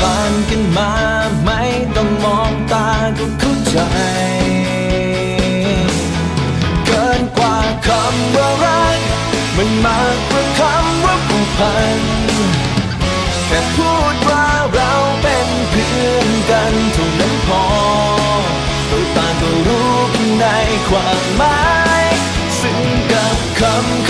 ผ่านกันมา ไม่ต้องมองตาก็เข้าใจ เกินกว่าคำว่ารัก มันมากกว่าคำว่าผูกพัน แค่พูดว่าเราเป็นเพื่อนกันเท่านั้นพอเราต่างก็รู้กันในความหมาย ซึ่งกับคำ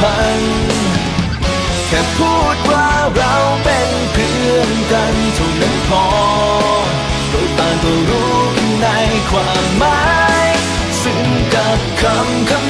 พัน แค่พูดว่าเราเป็นเพื่อนกันเท่านั้นพอโดยต่างก็รู้กันในความหมาย ซึ่งกับคำคำ